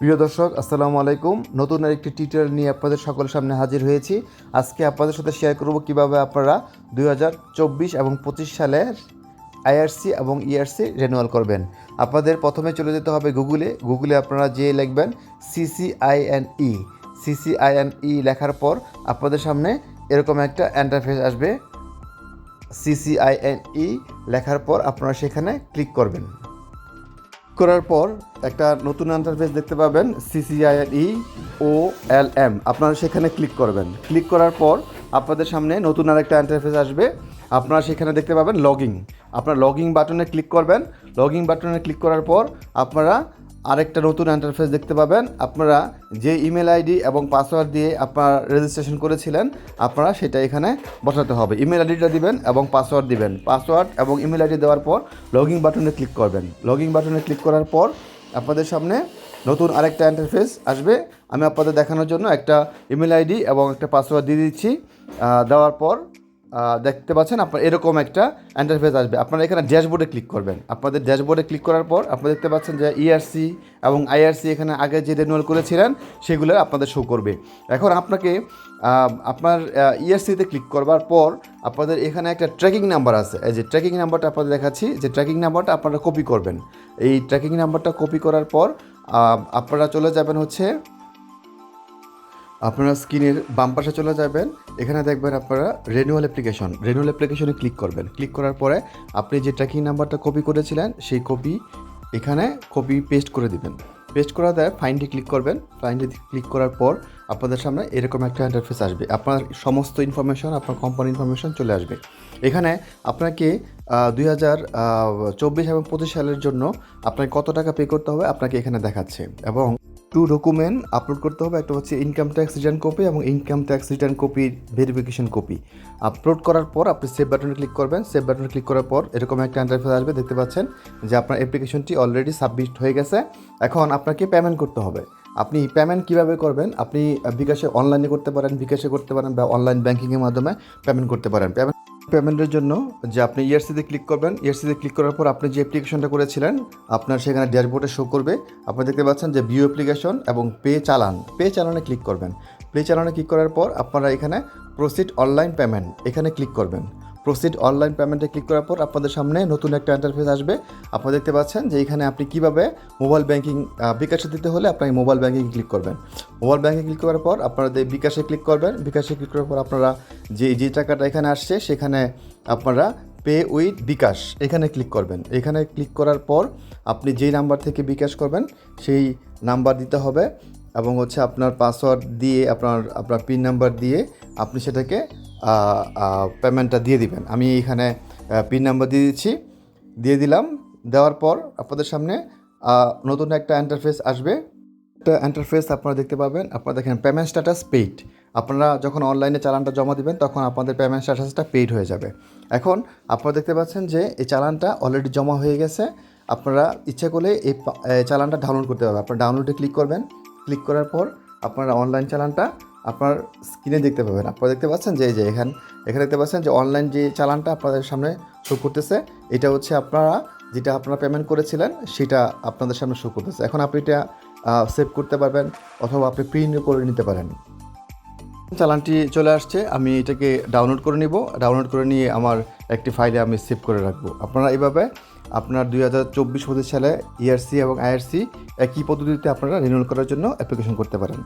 প্রিয় দর্শক, আসসালামু আলাইকুম। নতুন আরেকটি টিউটোরিয়াল নিয়ে আপনাদের সকলের সামনে হাজির হয়েছি। আজকে আপনাদের সাথে শেয়ার করব কীভাবে আপনারা দু হাজার চব্বিশ এবং পঁচিশ সালের আইআরসি এবং ইআরসি রেনুয়াল করবেন। আপনাদের প্রথমে চলে যেতে হবে গুগলে গুগলে আপনারা যে লিখবেন সিসিআইএনই সিসিআইএনই E লেখার পর আপনাদের সামনে এরকম একটা ইন্টারফেস আসবে। সিসিআইএনই E লেখার পর আপনারা সেখানে ক্লিক করবেন। করার পর একটা নতুন ইন্টারফেস দেখতে পাবেন সিসিআইএলই ও এল এম আপনারা সেখানে ক্লিক করবেন। ক্লিক করার পর আপনাদের সামনে নতুন আরেকটা ইন্টারফেস আসবে। আপনারা সেখানে দেখতে পাবেন লগিং আপনারা লগিং বাটনে ক্লিক করবেন। লগিং বাটনে ক্লিক করার পর আপনারা আরেকটা নতুন ইন্টারফেস দেখতে পাবেন। আপনারা যে ইমেল আইডি এবং পাসওয়ার্ড দিয়ে আপনারা রেজিস্ট্রেশন করেছিলেন, আপনারা সেটা এখানে বসাতে হবে। ইমেল আইডিটা দিবেন এবং পাসওয়ার্ড দিবেন। পাসওয়ার্ড এবং ইমেল আইডি দেওয়ার পর লগিং বাটনে ক্লিক করবেন। লগিং বাটনে ক্লিক করার পর আপনাদের সামনে নতুন আরেকটা ইন্টারফেস আসবে। আমি আপনাদের দেখানোর জন্য একটা ইমেল আইডি এবং একটা পাসওয়ার্ড দিয়ে দিচ্ছি। দেওয়ার পর দেখতে পাচ্ছেন আপনার এরকম একটা ইন্টারফেস আসবে। আপনারা এখানে ড্যাশবোর্ডে ক্লিক করবেন। আপনাদের ড্যাশবোর্ডে ক্লিক করার পর আপনারা দেখতে পাচ্ছেন যে ইআরসি এবং আইআরসি এখানে আগে যে রেনুয়াল করেছিলেন, সেগুলো আপনাদের শো করবে। এখন আপনাকে আপনার ইআরসিতে ক্লিক করবার পর আপনাদের এখানে একটা ট্র্যাকিং নাম্বার আছে। এই যে ট্র্যাকিং নাম্বারটা আপনাদের দেখাচ্ছি, যে ট্র্যাকিং নাম্বারটা আপনারা কপি করবেন। এই ট্র্যাকিং নাম্বারটা কপি করার পর আপনারা চলে যাবেন হচ্ছে আপনারা স্ক্রিনের বাম পাশে চলে যাবেন। এখানে দেখবেন আপনারা রেনুয়াল অ্যাপ্লিকেশন রেনুয়াল অ্যাপ্লিকেশনে ক্লিক করবেন। ক্লিক করার পরে আপনি যে ট্র্যাকিং নাম্বারটা কপি করেছিলেন, সেই কপি এখানে কপি পেস্ট করে দিবেন। পেস্ট করা দেয় ফাইনটি ক্লিক করবেন। ফাইনটি ক্লিক করার পর আপনাদের সামনে এরকম একটা ইন্টারফেস আসবে। আপনার সমস্ত ইনফরমেশন আপনার কোম্পানি ইনফরমেশন চলে আসবে। এখানে আপনাকে দুই হাজার চব্বিশ এবং পঁচিশ সালের জন্য আপনাকে কত টাকা পে করতে হবে আপনাকে এখানে দেখাচ্ছে। এবং টু ডকুমেন্ট আপলোড করতে হবে। একটা হচ্ছে ইনকাম ট্যাক্স রিটার্ন কপি এবং ইনকাম ট্যাক্স রিটার্ন কপির ভেরিফিকেশন কপি আপলোড করার পর আপনি সেভ বাটনে ক্লিক করবেন। সেভ বাটনে ক্লিক করার পর এরকম একটা ইন্টারফেস আসবে, দেখতে পাচ্ছেন যে আপনার অ্যাপ্লিকেশনটি অলরেডি সাবমিট হয়ে গেছে। এখন আপনাকে পেমেন্ট করতে হবে। আপনি পেমেন্ট কীভাবে করবেন? আপনি বিকাশে অনলাইনে করতে পারেন, বিকাশে করতে পারেন বা অনলাইন ব্যাঙ্কিংয়ের মাধ্যমে পেমেন্ট করতে পারেন। পেমেন্ট পেমেন্টের জন্য যে আপনি ইয়ারসিতে ক্লিক করবেন ইয়ারসিতে ক্লিক করার পর আপনি যে অ্যাপ্লিকেশনটা করেছিলেন, আপনার সেখানে ড্যাশবোর্ডে শো করবে। আপনি দেখতে পাচ্ছেন যে ভিউ অ্যাপ্লিকেশন এবং পে চালান। পে চালানে ক্লিক করবেন। পে চালানে ক্লিক করার পর আপনারা এখানে প্রসিড অনলাইন পেমেন্ট এখানে ক্লিক করবেন। প্রসিড অনলাইন পেমেন্টে ক্লিক করার পর আপনাদের সামনে নতুন একটা ইন্টারফেস আসবে। আপনারা দেখতে পাচ্ছেন যে এখানে আপনি কীভাবে মোবাইল ব্যাংকিং বিকাশে দিতে হলে আপনার মোবাইল ব্যাংকিং ক্লিক করবেন। মোবাইল ব্যাংকিং ক্লিক করার পর আপনাদের বিকাশে ক্লিক করবেন। বিকাশে ক্লিক করার পর আপনারা যে যে টাকাটা এখানে আসছে, সেখানে আপনারা পে উইথ বিকাশ এখানে ক্লিক করবেন। এখানে ক্লিক করার পর আপনি যেই নাম্বার থেকে বিকাশ করবেন, সেই নাম্বার দিতে হবে এবং হচ্ছে আপনার পাসওয়ার্ড দিয়ে, আপনার আপনার পিন নাম্বার দিয়ে আপনি সেটাকে পেমেন্টটা দিয়ে দিবেন। আমি এখানে পিন নাম্বার দিয়ে দিচ্ছি। দিয়ে দিলাম। দেওয়ার পর আপনাদের সামনে নতুন একটা ইন্টারফেস আসবে। একটা ইন্টারফেস আপনারা দেখতে পাবেন। আপনারা দেখেন পেমেন্ট স্ট্যাটাস পেইড আপনারা যখন অনলাইনে চালানটা জমা দিবেন, তখন আপনাদের পেমেন্ট স্ট্যাটাসটা পেইড হয়ে যাবে। এখন আপনারা দেখতে পাচ্ছেন যে, এই চালানটা অলরেডি জমা হয়ে গেছে। আপনারা ইচ্ছা করলে এই চালানটা ডাউনলোড করতে পারবেন। আপনারা ডাউনলোডে ক্লিক করবেন। ক্লিক করার পর আপনারা অনলাইন চালানটা আপনার স্ক্রিনে দেখতে পাবেন। আপনারা দেখতে পাচ্ছেন যে, এই যে এখান, এখানে দেখতে পাচ্ছেন যে অনলাইন যে চালানটা আপনাদের সামনে শো করতেছে, এটা হচ্ছে আপনারা যেটা আপনারা পেমেন্ট করেছিলেন, সেটা আপনাদের সামনে শো করতেছে। এখন আপনি এটা সেভ করতে পারবেন অথবা আপনি প্রিন্ট করে নিতে পারেন। চালানটি চলে আসছে, আমি এটাকে ডাউনলোড করে নিব। ডাউনলোড করে নিয়ে আমার একটি ফাইলে আমি সেভ করে রাখব। আপনারা এইভাবে আপনার দুই হাজার চব্বিশ সালে ইআরসি এবং আইআরসি একই পদ্ধতিতে আপনারা রিনিউল করার জন্য অ্যাপ্লিকেশন করতে পারেন।